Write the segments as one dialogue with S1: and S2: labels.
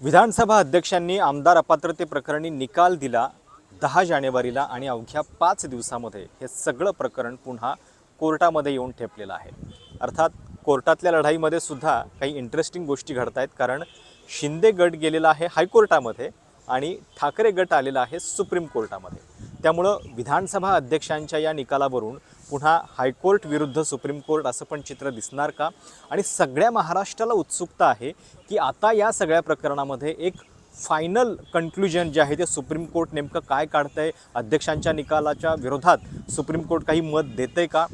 S1: विधानसभा अध्यक्षांनी आमदार अपात्रते प्रकरणी निकाल दिला दहा जानेवारीला आणि अवघ्या पाच दिवसामध्ये हे सगळं प्रकरण पुन्हा कोर्टामध्ये येऊन ठेपलेलं आहे. अर्थात कोर्टातल्या लढाईमध्ये सुद्धा काही इंटरेस्टिंग गोष्टी घडत आहेत कारण शिंदे गट गेलेला आहे हायकोर्टामध्ये आणि ठाकरे गट आलेला आहे सुप्रीम कोर्टामध्ये. त्यामुळं विधानसभा अध्यक्षांच्या या निकालावरून पुन्हा हायकोर्ट विरुद्ध सुप्रीम कोर्ट असं पण चित्र दिसणार का? आणि सगळ्या महाराष्ट्राला उत्सुकता आहे की आता या सगळ्या प्रकरणामध्ये एक फायनल कन्क्लुजन जे आहे ते सुप्रीम कोर्ट नेमकं काय काढतं आहे अध्यक्षांच्या निकालाच्या विरोधात सुप्रीम कोर्ट काही मत देतंय का?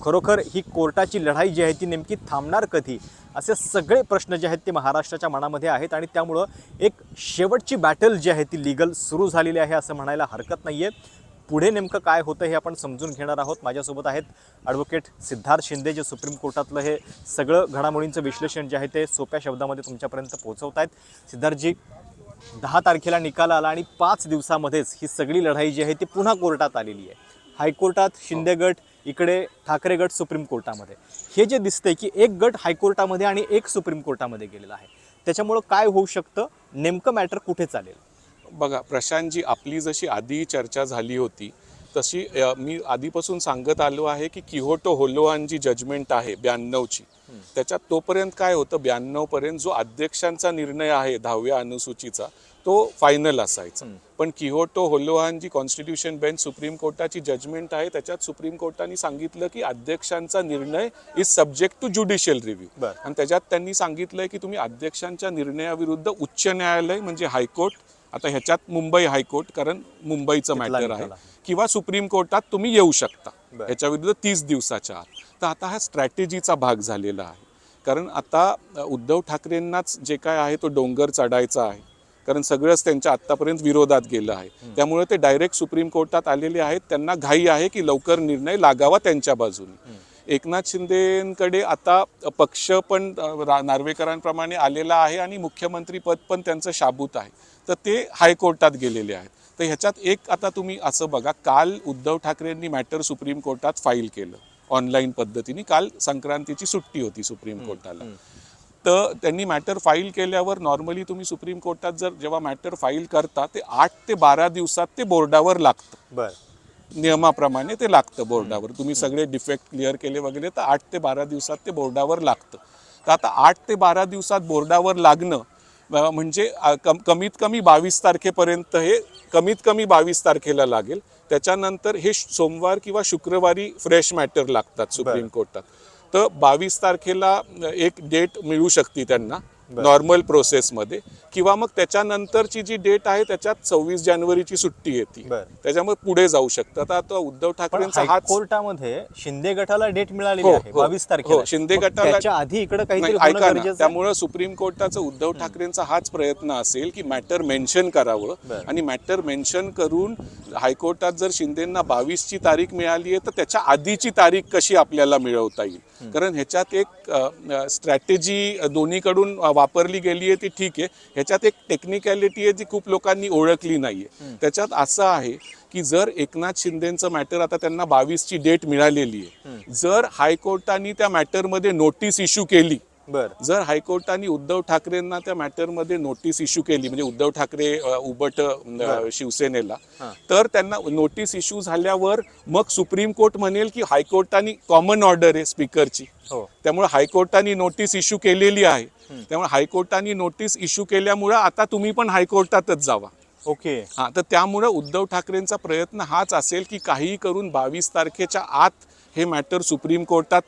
S1: खरोखर ही कोर्टाची लढाई जी आहे ती नेमकी थांबणार कधी? असे सगळे प्रश्न जे आहेत ते महाराष्ट्राच्या मनामध्ये आहेत आणि त्यामुळं एक शेवटची बॅटल जी आहे ती लिगल सुरू झालेली आहे असं म्हणायला हरकत नाही आहे पुढे नेमकं काय होतं हे आपण समजून घेणार आहोत. माझ्यासोबत आहेत ॲडव्होकेट सिद्धार्थ शिंदे जे सुप्रीम कोर्टातलं हे सगळं घडामोडींचं विश्लेषण जे आहे ते सोप्या शब्दामध्ये तुमच्यापर्यंत पोहोचवत आहेत. सिद्धार्थजी दहा तारखेला निकाल आला आणि पाच दिवसामध्येच ही सगळी लढाई जी आहे ती पुन्हा कोर्टात आलेली आहे. हायकोर्टात शिंदे गट इकडे ठाकरे गट सुप्रीम कोर्टामध्ये. हे जे दिसतंय की एक गट हायकोर्टामध्ये आणि एक सुप्रीम कोर्टामध्ये गेलेला आहे. त्याच्यामुळं काय होऊ शकतं? नेमकं मॅटर कुठे चालेल?
S2: बघा प्रशांतजी आपली जशी आधी चर्चा झाली होती तशी मी आधीपासून सांगत आलो आहे की किहोटो होलोहान जी जजमेंट आहे ब्याण्णवची. त्याच्यात तोपर्यंत काय होतं? ब्याण्णव पर्यंत जो अध्यक्षांचा निर्णय आहे दहाव्या अनुसूचीचा तो फायनल असायचा. पण Kihoto Hollohan ji constitution bench supreme कोर्टाची judgment आहे त्याच्यात सुप्रीम कोर्टाने सांगितलं की अध्यक्षांचा निर्णय is subject to judicial review. आणि त्याच्यात त्यांनी सांगितलंय की तुम्ही अध्यक्षांच्या निर्णयाविरुद्ध उच्च न्यायालय म्हणजे हायकोर्ट आता ह्याच्यात मुंबई हायकोर्ट कारण मुंबईचं मॅटर आहे. किंवा सुप्रीम कोर्टात तुम्ही येऊ शकता. ह्याच्या विरुद्ध तीस दिवसाच्या आत. तर आता हा स्ट्रॅटेजीचा भाग झालेला आहे. कारण आता उद्धव ठाकरेंनाच जे काय आहे तो डोंगर चढायचा आहे. कारण सगळंच त्यांच्या आत्तापर्यंत विरोधात गेलं आहे. त्यामुळे ते डायरेक्ट सुप्रीम कोर्टात आलेले आहेत. त्यांना घाई आहे की लवकर निर्णय लागावा त्यांच्या बाजूने. एकनाथ शिंदेकडे आता पक्ष पण नार्वेकरांप्रमाणे आलेला आहे आणि मुख्यमंत्री पद पण त्यांचं शाबूत आहे. तर ते हायकोर्टात गेलेले आहेत. तर ह्याच्यात एक आता तुम्ही असं बघा काल उद्धव ठाकरेंनी मॅटर सुप्रीम कोर्टात फाईल केलं. ऑनलाईन पद्धतीने काल संक्रांतीची सुट्टी होती सुप्रीम कोर्टाला. तर त्यांनी मॅटर फाईल केल्यावर नॉर्मली तुम्ही सुप्रीम कोर्टात जर जेव्हा मॅटर फाईल करता ते आठ ते बारा दिवसात ते बोर्डावर लागतं.
S1: बरं.
S2: नियमाप्रमाणे ते लागतं बोर्डावर. तुम्ही सगळे डिफेक्ट क्लिअर केले वगैरे तर आठ ते बारा दिवसात ते बोर्डावर लागतं. तर आता आठ ते बारा दिवसात बोर्डावर लागणं म्हणजे कम कमीत कमी बावीस तारखेपर्यंत हे कमीत कमी बावीस तारखेला लागेल. त्याच्यानंतर हे सोमवार किंवा शुक्रवारी फ्रेश मॅटर लागतात सुप्रीम कोर्टात. तर बावीस तारखेला एक डेट मिळू शकते त्यांना. नॉर्मल प्रोसेसमध्ये किंवा मग त्याच्यानंतरची जी डेट आहे त्याच्यात सव्वीस जानेवारीची सुट्टी येते. त्याच्यामुळे पुढे जाऊ शकतं आता आता उद्धव ठाकरेंचा हाच
S1: हायकोर्टामध्ये शिंदे गटाला डेट मिळालेली
S2: हो,
S1: आहे
S2: हो.
S1: बावीस तारखेला
S2: हो, शिंदे गटाला-
S1: आधी इकडे आहे.
S2: त्यामुळं सुप्रीम कोर्टाचं उद्धव ठाकरेंचा हाच प्रयत्न असेल की मॅटर मेन्शन करावं. आणि मॅटर मेन्शन करून हायकोर्टात जर शिंदेना बावीसची तारीख मिळाली आहे तर त्याच्या आधीची तारीख कशी आपल्याला मिळवता येईल कारण ह्याच्यात एक स्ट्रॅटेजी दोन्हीकडून वापरली गेली आहे ती ठीक आहे. ह्याच्यात एक टेक्निकॅलिटी आहे जी खूप लोकांनी ओळखली नाहीये. त्याच्यात असं आहे की जर एकनाथ शिंदेचं मॅटर आता त्यांना बावीसची डेट मिळालेली आहे. जर हायकोर्टाने त्या मॅटरमध्ये नोटीस इश्यू केली
S1: बरं.
S2: जर हायकोर्टाने उद्धव ठाकरेंना त्या मॅटरमध्ये नोटीस इश्यू केली म्हणजे उद्धव ठाकरे उबट शिवसेनेला तर त्यांना नोटीस इश्यू झाल्यावर मग सुप्रीम कोर्ट म्हणेल की हायकोर्टाने कॉमन ऑर्डर आहे स्पीकरची.
S1: हो.
S2: त्यामुळे हायकोर्टाने नोटीस इश्यू केलेली आहे. त्यामुळे हायकोर्टाने नोटीस इश्यू केल्यामुळं आता तुम्ही पण हायकोर्टातच जावा.
S1: ओके.
S2: हा तर त्यामुळं उद्धव ठाकरेंचा प्रयत्न हाच असेल की काहीही करून बावीस तारखेच्या आत हे मॅटर सुप्रीम कोर्टात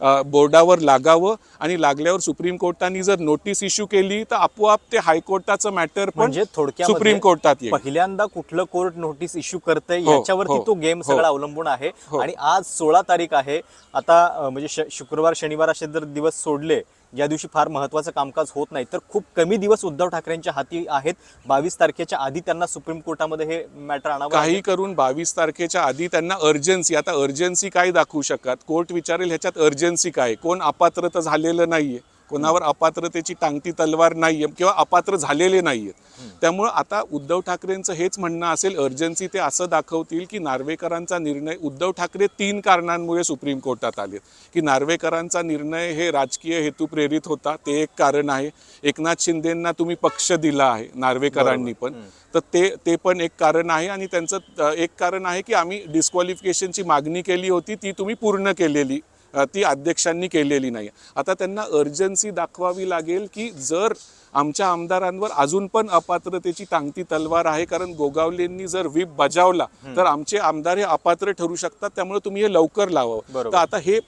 S2: बोर्डावर लागावं आणि लागल्यावर सुप्रीम कोर्टाने जर नोटीस इश्यू केली तर आपोआप ते हायकोर्टाचं मॅटर पण
S1: म्हणजे थोडक्यात
S2: सुप्रीम कोर्टात येईल
S1: पहिल्यांदा कुठलं कोर्ट नोटीस इश्यू करतंय
S2: हो,
S1: याच्यावरती
S2: हो,
S1: तो गेम
S2: हो.
S1: सगळा अवलंबून आहे
S2: हो.
S1: आणि आज सोळा तारीख आहे आता म्हणजे शुक्रवार शनिवार असे जर दिवस सोडले या दिवशी फार महत्वाचं कामकाज होत नाही तर खूप कमी दिवस उद्धव ठाकरेंच्या हाती आहेत. बावीस तारखेच्या आधी त्यांना सुप्रीम कोर्टामध्ये हे मॅटर आणावं
S2: काही करून बावीस तारखेच्या आधी त्यांना अर्जन्सी आता अर्जन्सी काय दाखवू शकतात? कोर्ट विचारेल ह्याच्यात अर्जन्सी काय? कोण अपात्र तर झालेलं नाहीये. कोणावर अपात्रतेची टांगती तलवार नाहीये किंवा अपात्र झालेले नाहीयेत त्यामुळं आता उद्धव ठाकरेंचं हेच म्हणणं असेल अर्जन्सी ते असं दाखवतील की नार्वेकरांचा निर्णय उद्धव ठाकरे तीन कारणांमुळे सुप्रीम कोर्टात आलेत. की नार्वेकरांचा निर्णय हे राजकीय हेतू प्रेरित होता ते एक कारण आहे. एकनाथ शिंदेंना तुम्ही पक्ष दिला आहे नार्वेकरांनी पण. तर ते ते पण एक कारण आहे आणि त्यांचं एक कारण आहे की आम्ही डिस्क्वालिफिकेशनची मागणी केली होती ती तुम्ही पूर्ण केलेली. ती अध्यक्षांनी केलेली नाही आता त्यांना अर्जन्सी दाखवावी लागेल की जर आमच्या आमदारांवर अजून पण अपात्रतेची टांगती तलवार आहे कारण गोगावलेंनी जर व्हीप बजावला तर आमचे आमदार हे अपात्र ठरू शकतात त्यामुळे तुम्ही हे लवकर लावावं. तर आता हे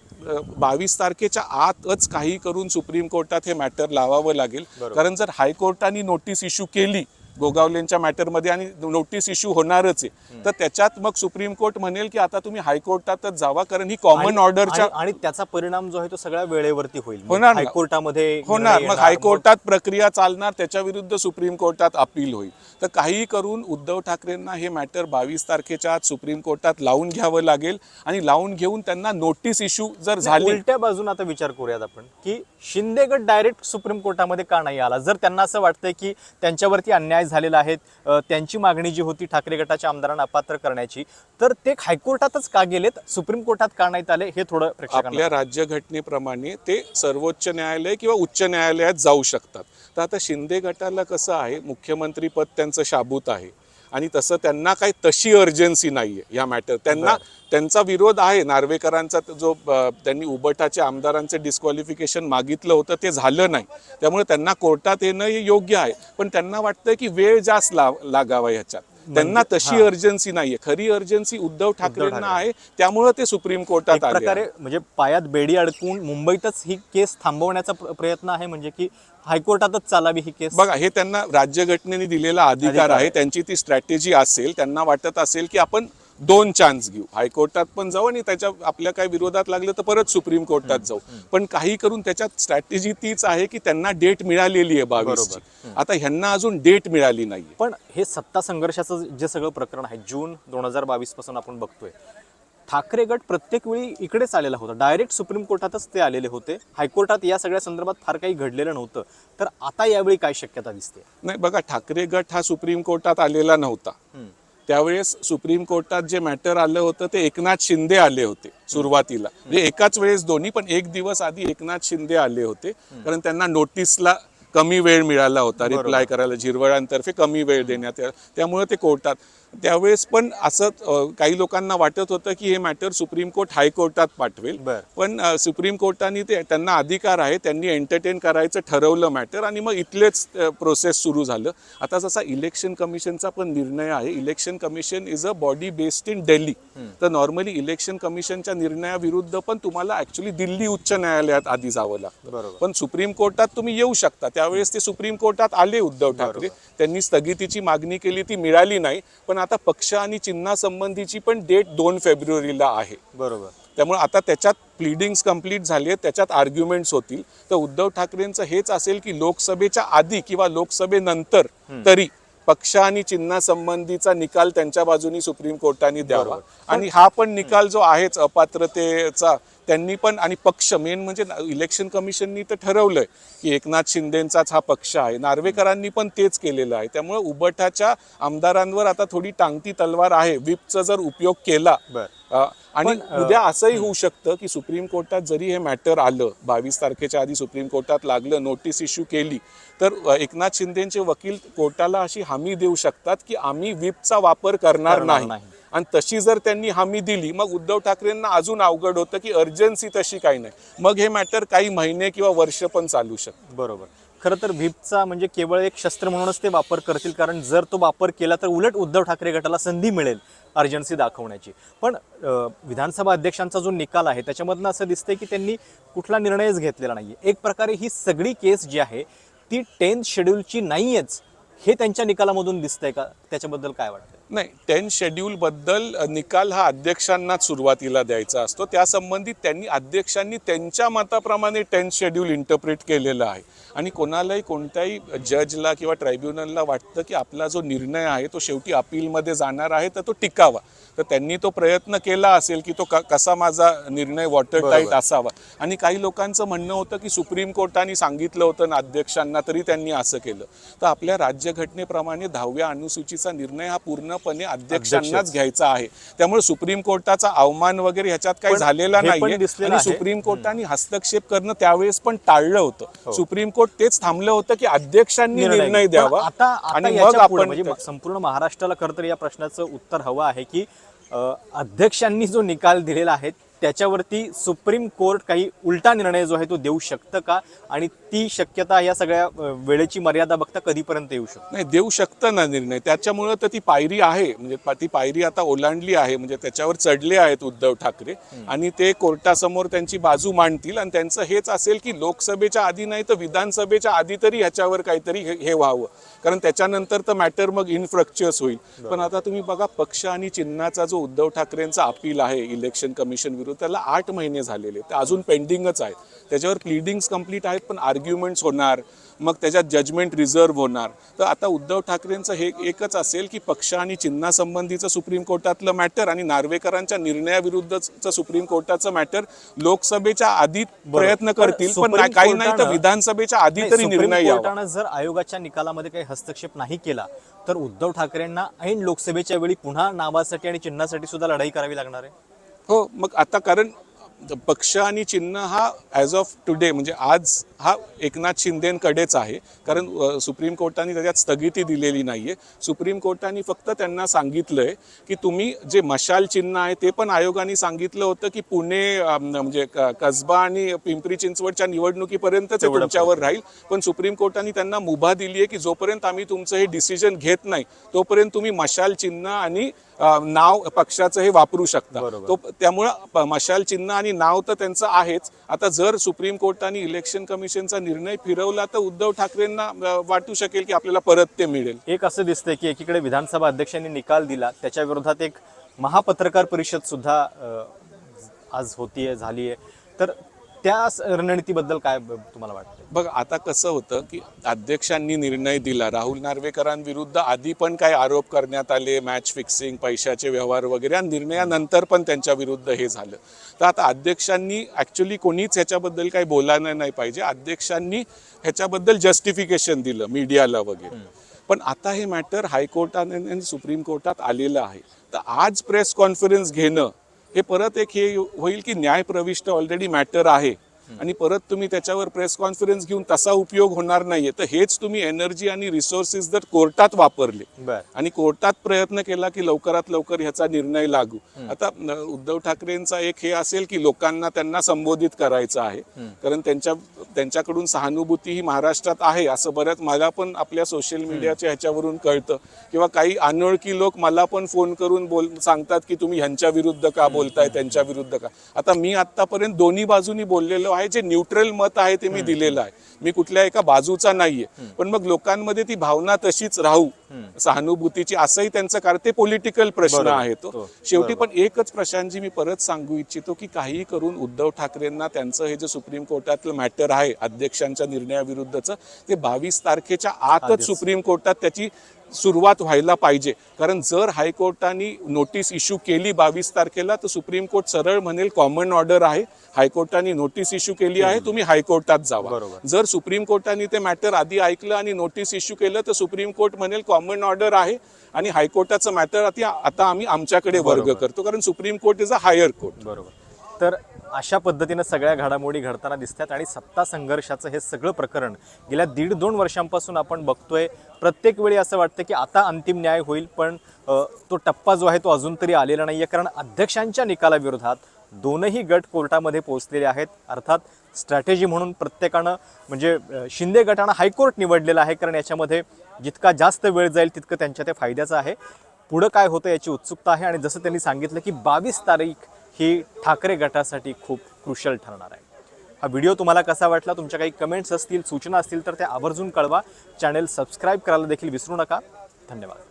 S2: बावीस तारखेच्या आतच काही करून सुप्रीम कोर्टात हे मॅटर लावावं लागेल. कारण जर हायकोर्टाने नोटीस इश्यू केली गोगावलेंच्या मॅटरमध्ये आणि नोटीस इश्यू होणारच आहे. तर त्याच्यात मग सुप्रीम कोर्ट म्हणेल की आता तुम्ही हायकोर्टातच जावा कारण ही कॉमन ऑर्डरच्या
S1: आणि- त्याचा परिणाम जो आहे तो सगळ्या वेळेवरती होईल.
S2: होणार.
S1: हायकोर्टामध्ये
S2: होणार. मग हायकोर्टात प्रक्रिया चालणार त्याच्या विरुद्ध सुप्रीम कोर्टात अपील होईल. तर काही करून उद्धव ठाकरेंना हे मॅटर बावीस तारखेच्या आत सुप्रीम कोर्टात लावून घ्यावं लागेल आणि लावून घेऊन त्यांना नोटीस इश्यू जर झाली
S1: उलट्या बाजून आता विचार करूयात आपण की शिंदे गट डायरेक्ट सुप्रीम कोर्टामध्ये का नाही आला? जर त्यांना असं वाटतंय की त्यांच्यावरती अन्याय झालेला आहे त्यांची मागणी जी होती ठाकरे गटाच्या आमदारांना अपात्र करण्याची तर ते हायकोर्टातच का गेलेत सुप्रीम कोर्टात का नाहीत आले हे थोडं
S2: आपल्या राज्यघटनेप्रमाणे ते सर्वोच्च न्यायालय किंवा उच्च न्यायालयात जाऊ शकतात. तर आता शिंदे गटाला कसं आहे मुख्यमंत्री पद त्यांचं शाबूत आहे. आणि तसं त्यांना काही तशी अर्जन्सी नाहीये या मॅटर त्यांना त्यांचा विरोध आहे. नार्वेकरांचा जो त्यांनी उबटाच्या आमदारांचे डिस्क्वालिफिकेशन मागितलं होतं ते झालं नाही. त्यामुळे त्यांना कोर्टात येणं हे योग्य आहे. पण त्यांना वाटतं की वेळ जास्त लागावा ह्याच्यात. त्यांना तशी अर्जन्सी नाहीये खरी अर्जन्सी उद्धव ठाकरेंना
S1: ठाकरे.
S2: आहे त्यामुळे ते सुप्रीम कोर्टात आले
S1: प्रकारे. म्हणजे पायात बेडी अडकून मुंबईतच ही केस थांबवण्याचा प्र- प्रयत्न आहे म्हणजे की हायकोर्टातच चालावी ही केस
S2: बघा हे त्यांना राज्यघटनेने दिलेला अधिकार आहे. त्यांची ती स्ट्रॅटेजी असेल त्यांना वाटत असेल की आपण दोन चान्स घेऊ. हायकोर्टात पण जाऊ आणि त्याच्या आपल्या काय विरोधात लागलं तर परत सुप्रीम कोर्टात जाऊ. पण काही करून त्याच्यात स्ट्रॅटेजी तीच आहे की त्यांना डेट मिळालेली आहे बावीस आता ह्यांना अजून डेट मिळाली नाहीये.
S1: पण हे सत्ता संघर्षाचं जे सगळं प्रकरण आहे जून दोन हजार बावीसपासून आपण बघतोय. ठाकरे गट प्रत्येक वेळी इकडेच आलेला होता. डायरेक्ट सुप्रीम कोर्टातच ते आलेले होते. हायकोर्टात या सगळ्या संदर्भात फार काही घडलेलं नव्हतं. तर आता यावेळी काय शक्यता दिसते?
S2: नाही बघा ठाकरे गट हा सुप्रीम कोर्टात आलेला नव्हता. त्यावेळेस सुप्रीम कोर्टात जे मॅटर आलं होतं ते एकनाथ शिंदे आले होते सुरुवातीला. म्हणजे एकाच वेळेस दोन्ही पण एक दिवस आधी एकनाथ शिंदे आले होते. कारण त्यांना नोटीसला कमी वेळ मिळाला होता रिप्लाय करायला झिरवळांतर्फे कमी वेळ देण्यात त्यामुळे ते कोर्टात त्यावेळेस पण असं काही लोकांना वाटत होतं की हे मॅटर सुप्रीम कोर्ट हायकोर्टात पाठवेल. पण सुप्रीम कोर्टाने ते त्यांना अधिकार आहे त्यांनी एंटरटेन करायचं ठरवलं मॅटर आणि मग इथलेच प्रोसेस सुरू झालं. आता जसा इलेक्शन कमिशनचा पण निर्णय आहे election commission is a body based in Delhi तर नॉर्मली इलेक्शन कमिशनच्या निर्णयाविरुद्ध पण तुम्हाला ऍक्च्युली दिल्ली उच्च न्यायालयात आधी जावं लागतं.
S1: बरोबर.
S2: पण सुप्रीम कोर्टात तुम्ही येऊ शकता. त्यावेळेस ते सुप्रीम कोर्टात आले उद्धव ठाकरे. त्यांनी स्थगितीची मागणी केली ती मिळाली नाही. पण आता पक्ष आणि चिन्हासंबंधीची पण डेट दोन फेब्रुवारीला आहे.
S1: बरोबर.
S2: त्यामुळे आता त्याच्यात प्लिडिंग्स कंप्लीट झाली आहेत त्याच्यात आर्ग्युमेंट्स होतील. तर उद्धव ठाकरेंचं हेच असेल की लोकसभेच्या आधी किंवा लोकसभेनंतर तरी पक्ष आणि चिन्हासंबंधीचा निकाल त्यांच्या बाजूनी सुप्रीम कोर्टाने द्यावा. आणि हा पण निकाल जो आहेच अपात्रतेचा त्यांनी पण आणि पक्ष मेन म्हणजे इलेक्शन कमिशननी तर ठरवलंय की एकनाथ शिंदेचाच हा पक्ष आहे. नार्वेकरांनी पण तेच केलेलं आहे. त्यामुळे उबटाच्या आमदारांवर आता थोडी टांगती तलवार आहे. विपचा जर उपयोग केला आणि उद्या असंही होऊ शकतं की सुप्रीम कोर्टात जरी हे मॅटर आलं बावीस तारखेच्या आधी सुप्रीम कोर्टात लागलं नोटीस इश्यू केली तर एकनाथ शिंदेचे वकील कोर्टाला अशी हमी देऊ शकतात की आम्ही व्हीपचा वापर करणार नाही. आणि तशी जर त्यांनी हमी दिली मग उद्धव ठाकरेंना अजून अवघड होतं की अर्जन्सी तशी काही नाही. मग हे मॅटर काही महिने किंवा वर्ष पण चालू शकतं.
S1: बरोबर. खरं तर व्हीपचा म्हणजे केवळ एक शस्त्र म्हणूनच ते वापर करतील कारण जर तो वापर केला तर उलट उद्धव ठाकरे गटाला संधी मिळेल अर्जन्सी दाखवण्याची. पण विधानसभा अध्यक्षांचा जो निकाल आहे त्याच्यामधनं असं दिसतंय की त्यांनी कुठला निर्णयच घेतलेला नाही एक प्रकारे ही सगळी केस जी आहे ती टेन्थ शेड्यूलची नाहीयेच. हे त्यांच्या निकालामधून दिसतंय का? त्याच्याबद्दल काय वाटतं
S2: नाही टेन शेड्यूलबद्दल निकाल हा अध्यक्षांनाच सुरुवातीला द्यायचा असतो. त्यासंबंधी त्यांनी अध्यक्षांनी त्यांच्या मताप्रमाणे टेन शेड्यूल इंटरप्रेट केलेलं आहे. आणि कोणालाही कोणत्याही जजला किंवा ट्रायब्युनलला वाटतं की आपला जो निर्णय आहे तो शेवटी अपीलमध्ये जाणार आहे तर तो टिकावा. तर त्यांनी तो प्रयत्न केला असेल की तो क- कसा माझा निर्णय वॉटर टाईट. असावा. आणि काही लोकांचं म्हणणं होतं की सुप्रीम कोर्टाने सांगितलं होतं ना अध्यक्षांना तरी त्यांनी असं केलं. तर आपल्या राज्यघटनेप्रमाणे दहाव्या अनुसूचीचा निर्णय हा पूर्णपणे अध्यक्षांनाच. घ्यायचा आहे त्यामुळे सुप्रीम कोर्टाचा अवमान वगैरे ह्याच्यात काही झालेला
S1: हे दिसलेलं
S2: आणि. सुप्रीम कोर्टाने हस्तक्षेप करणं त्यावेळेस पण टाळलं
S1: हो.
S2: होतं सुप्रीम कोर्ट तेच थांबलं होतं की अध्यक्षांनी निर्णय द्यावा
S1: आता
S2: आणि मग आपण
S1: म्हणजे संपूर्ण महाराष्ट्राला खरं तर या प्रश्नाचं उत्तर हवं आहे की अध्यक्षांनी जो निकाल दिलेला आहे त्याच्यावरती सुप्रीम कोर्ट काही उलटा निर्णय जो आहे तो देऊ शकतं का? आणि ती शक्यता या सगळ्या वेळेची मर्यादा बघता कधीपर्यंत येऊ शकते?
S2: नाही देऊ शकतं ना निर्णय. त्याच्यामुळं तर ती पायरी आहे. म्हणजे ती पायरी आता ओलांडली आहे. म्हणजे त्याच्यावर चढले आहेत उद्धव ठाकरे. आणि ते कोर्टासमोर त्यांची बाजू मांडतील. आणि त्यांचं हेच असेल की लोकसभेच्या आधी नाही तर विधानसभेच्या आधी तरी ह्याच्यावर काहीतरी हे हे व्हावं. कारण त्याच्यानंतर तर मॅटर मग इनफ्रक्चर्स होईल. पण आता तुम्ही बघा पक्ष आणि चिन्हाचा जो उद्धव ठाकरेंचा अपील आहे इलेक्शन कमिशन विरुद्ध त्याला आठ महिने झालेले ते अजून पेंडिंगच आहेत. त्याच्यावर प्लिडिंग्स कंप्लीट आहेत पण आर्ग्युमेंट्स होणार. मग त्याच्यात जजमेंट रिझर्व्ह होणार. तर आता उद्धव ठाकरेंचं हे एकच असेल की पक्ष आणि चिन्हासंबंधीचं सुप्रीम कोर्टातलं मॅटर आणि नार्वेकरांच्या निर्णयाविरुद्धचं सुप्रीम कोर्टाचं मॅटर लोकसभेच्या आधी प्रयत्न करतील पण काही नाही तर विधानसभेच्या आधी तरी निर्णय यावा.
S1: जर आयोगाच्या निकालामध्ये काही हस्तक्षेप नाही केला तर उद्धव ठाकरेंना ऐन लोकसभेच्या वेळी पुन्हा नावासाठी आणि चिन्हासाठी सुद्धा लढाई करावी लागणार आहे?
S2: हो मग आता कारण पक्ष आणि चिन्ह हा ॲज ऑफ टुडे म्हणजे आज हा एकनाथ शिंदेकडेच आहे. कारण सुप्रीम कोर्टाने त्याच्यात स्थगिती दिलेली नाहीये. सुप्रीम कोर्टाने फक्त त्यांना सांगितलंय की तुम्ही जे मशाल चिन्ह आहे ते पण आयोगाने सांगितलं होतं की पुणे म्हणजे कसबा आणि पिंपरी चिंचवडच्या निवडणुकीपर्यंत ते
S1: तेवढं
S2: तुमच्यावर राहील. पण सुप्रीम कोर्टाने त्यांना मुभा दिली आहे की जोपर्यंत आम्ही तुमचं हे डिसिजन घेत नाही तोपर्यंत तुम्ही मशाल चिन्ह आणि नाव पक्षाचं हे वापरू शकता.
S1: बरोबर.
S2: तो त्यामुळं मशाल चिन्ह आणि नाव तर त्यांचं आहेच. आता जर सुप्रीम कोर्टाने इलेक्शन कमिशनचा निर्णय फिरवला तर उद्धव ठाकरेंना वाटू शकेल की आपल्याला परत ते मिळेल.
S1: एक असं दिसतंय की एकीकडे विधानसभा अध्यक्षांनी निकाल दिला. त्याच्या विरोधात एक महापत्रकार परिषद सुद्धा आज होतीये झाली आहे तर त्या रणनीतीबद्दल काय तुम्हाला वाटतं
S2: बघ आता कसं होतं की अध्यक्षांनी निर्णय दिला राहुल नार्वेकरांविरुद्ध आधी पण काय आरोप करण्यात आले मॅच फिक्सिंग पैशाचे व्यवहार वगैरे आणि निर्णयानंतर पण त्यांच्या विरुद्ध हे झालं. तर आता अध्यक्षांनी ॲक्च्युली कोणीच ह्याच्याबद्दल काही बोलायला नाही पाहिजे. अध्यक्षांनी ह्याच्याबद्दल जस्टिफिकेशन दिलं मीडियाला वगैरे. पण आता हे मॅटर हायकोर्टाने आणि सुप्रीम कोर्टात आलेलं आहे. तर आज प्रेस कॉन्फरन्स घेणं हे परत एक हे होईल की न्यायप्रविष्ट ऑलरेडी मॅटर आहे. आणि परत तुम्ही त्याच्यावर प्रेस कॉन्फरन्स घेऊन तसा उपयोग होणार नाहीये. तर हेच तुम्ही एनर्जी आणि रिसोर्सेस जर कोर्टात वापरले आणि कोर्टात प्रयत्न केला की लवकरात लवकर ह्याचा निर्णय लागू. आता उद्धव ठाकरेंचा एक हे असेल की लोकांना त्यांना संबोधित करायचं आहे. कारण त्यांच्या त्यांच्याकडून सहानुभूती ही महाराष्ट्रात आहे असं बऱ्याच मला पण आपल्या सोशल मीडियाच्या ह्याच्यावरून कळतं. किंवा काही अनोळखी लोक मला पण फोन करून बोल सांगतात की तुम्ही ह्यांच्या विरुद्ध का बोलताय त्यांच्या विरुद्ध का? आता मी आतापर्यंत दोन्ही बाजूनी बोललेलो आहे. जे न्यूट्रल मत आहे ते मी दिलेलं आहे. मी कुठल्या एका बाजूचा नाहीये. पण मग लोकांमध्ये ती भावना तशीच राहू. सहानुभूतीची असंही त्यांचं कारण ते पॉलिटिकल प्रश्न. आहे तो. शेवटी पण एकच प्रशांतजी मी परत सांगू इच्छितो की काही करून उद्धव ठाकरेंना त्यांचं हे जे सुप्रीम कोर्टातलं मॅटर आहे अध्यक्षांच्या निर्णयाविरुद्धचं ते बावीस तारखेच्या आतच. सुप्रीम कोर्टात त्याची सुरुवात व्हायला पाहिजे. कारण जर हायकोर्टाने नोटीस इश्यू केली बावीस तारखेला तर सुप्रीम कोर्ट सरळ म्हणेल कॉमन ऑर्डर आहे हायकोर्टाने नोटीस इश्यू केली आहे तुम्ही हायकोर्टात जावा.
S1: बरोबर.
S2: जर सुप्रीम कोर्टाने ते मॅटर आधी ऐकलं आणि नोटीस इश्यू केलं तर सुप्रीम कोर्ट म्हणेल कॉमन ऑर्डर आहे आणि हायकोर्टाचं मॅटर आता आम्ही आमच्याकडे वर्ग. करतो. कारण supreme court is a higher court.
S1: बरोबर. तर अशा पद्धतीनं सगळ्या घडामोडी घडताना दिसतात आणि सत्ता संघर्षाचं हे सगळं प्रकरण गेल्या दीड दोन वर्षांपासून आपण बघतोय. प्रत्येक वेळी असं वाटतं की आता अंतिम न्याय होईल पण तो टप्पा जो आहे तो अजून तरी आलेला नाही आहे कारण अध्यक्षांच्या निकालाविरोधात दोनही गट कोर्टामध्ये पोहोचलेले आहेत. अर्थात स्ट्रॅटेजी म्हणून प्रत्येकानं म्हणजे शिंदे गटानं हायकोर्ट निवडलेला आहे. कारण याच्यामध्ये जितका जास्त वेळ जाईल तितकं त्यांच्या ते फायद्याचं आहे. पुढं काय होतं याची उत्सुकता आहे. आणि जसं त्यांनी सांगितलं की बावीस तारीख ही ठाकरे गटासाठी खूप क्रुशल ठरणार आहे. हा व्हिडिओ तुम्हाला कसा वाटला तुमच्या काही कमेंट्स असतील सूचना असतील तर त्या आवर्जून कळवा. चॅनेल सबस्क्राईब करायला देखील विसरू नका. धन्यवाद.